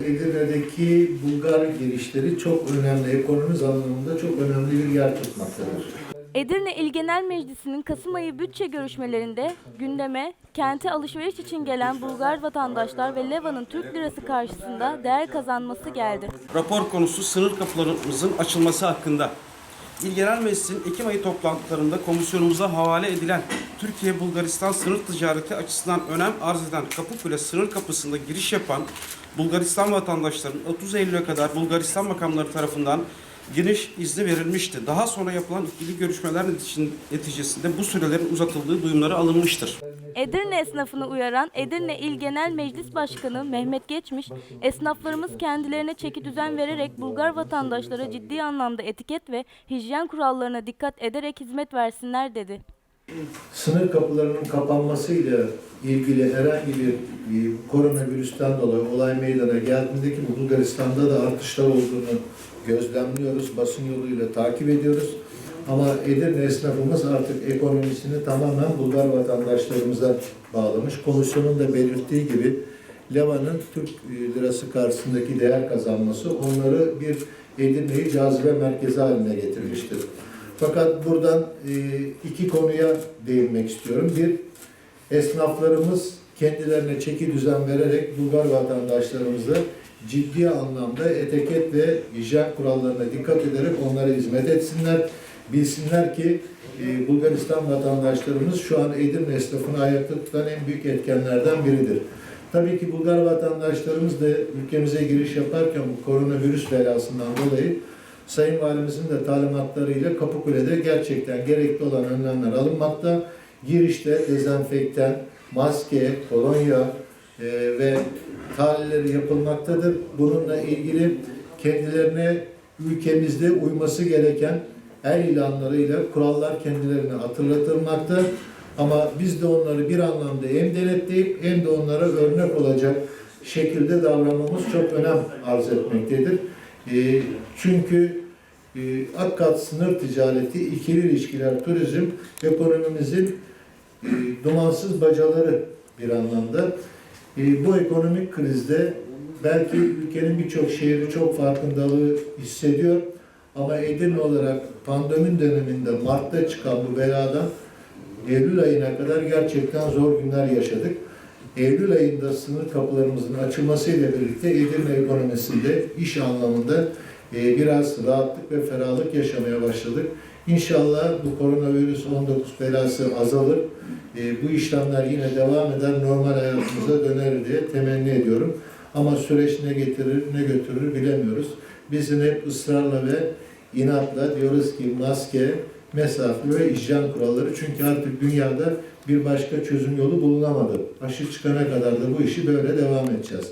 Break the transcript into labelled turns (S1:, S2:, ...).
S1: Edirne'deki Bulgar girişleri çok önemli, ekonomimiz anlamında çok önemli bir yer tutmaktadır.
S2: Edirne İl Genel Meclisi'nin Kasım ayı bütçe görüşmelerinde gündeme kente alışveriş için gelen Bulgar vatandaşlar ve Leva'nın Türk lirası karşısında değer kazanması geldi.
S3: rapor konusu sınır kapılarımızın açılması hakkında. İl Genel Meclisi'nin Ekim ayı toplantılarında komisyonumuza havale edilen Türkiye-Bulgaristan sınır ticareti açısından önem arz eden Kapıkule sınır kapısında giriş yapan Bulgaristan vatandaşlarının 30 Eylül'e kadar Bulgaristan makamları tarafından giriş izni verilmişti. Daha sonra yapılan ikili görüşmeler netice- neticesinde bu sürelerin uzatıldığı duyumları alınmıştır.
S2: Edirne esnafını uyaran Edirne İl Genel Meclis Başkanı Mehmet Geçmiş, esnaflarımız kendilerine çeki düzen vererek Bulgar vatandaşlara ciddi anlamda etiket ve hijyen kurallarına dikkat ederek hizmet versinler dedi.
S1: Sınır kapılarının kapanmasıyla ilgili herhangi bir e, koronavirüsten dolayı olay meydana geldiğinde ki Bulgaristan'da da artışlar olduğunu gözlemliyoruz, basın yoluyla takip ediyoruz. Ama Edirne esnafımız artık ekonomisini tamamen Bulgar vatandaşlarımıza bağlamış. Komisyonun da belirttiği gibi Leva'nın Türk e, lirası karşısındaki değer kazanması onları bir Edirne'yi cazibe merkezi haline getirmiştir. Fakat buradan e, iki konuya değinmek istiyorum. Bir, esnaflarımız kendilerine çeki düzen vererek Bulgar vatandaşlarımıza ciddi anlamda etiket ve hijyen kurallarına dikkat ederek onlara hizmet etsinler. Bilsinler ki e, Bulgaristan vatandaşlarımız şu an Edirne esnafını ayakta tutan en büyük etkenlerden biridir. Tabii ki Bulgar vatandaşlarımız da ülkemize giriş yaparken bu koronavirüs belasından dolayı Sayın Valimizin de talimatlarıyla Kapıkule'de gerçekten gerekli olan önlemler alınmakta. Girişte dezenfektan, maske, kolonya e, ve tahlilleri yapılmaktadır. Bununla ilgili kendilerine ülkemizde uyması gereken el ilanlarıyla kurallar kendilerine hatırlatılmakta. Ama biz de onları bir anlamda hem denetleyip hem de onlara örnek olacak şekilde davranmamız çok önem arz etmektedir. E, çünkü e, Akkat sınır ticareti, ikili ilişkiler, turizm ekonomimizin e, dumansız bacaları bir anlamda. E, bu ekonomik krizde belki ülkenin birçok şehri çok farkındalığı hissediyor. Ama Edirne olarak pandemi döneminde Mart'ta çıkan bu beladan Eylül ayına kadar gerçekten zor günler yaşadık. Eylül ayında sınır kapılarımızın açılmasıyla birlikte Edirne ekonomisinde iş anlamında e, biraz rahatlık ve ferahlık yaşamaya başladık. İnşallah bu koronavirüs 19 belası azalır. E, bu işlemler yine devam eder, normal hayatımıza döner diye temenni ediyorum. Ama süreç ne getirir, ne götürür bilemiyoruz. Bizim hep ısrarla ve inatla diyoruz ki maske, mesafe ve hijyen kuralları. Çünkü artık dünyada bir başka çözüm yolu bulunamadı. Aşı çıkana kadar da bu işi böyle devam edeceğiz.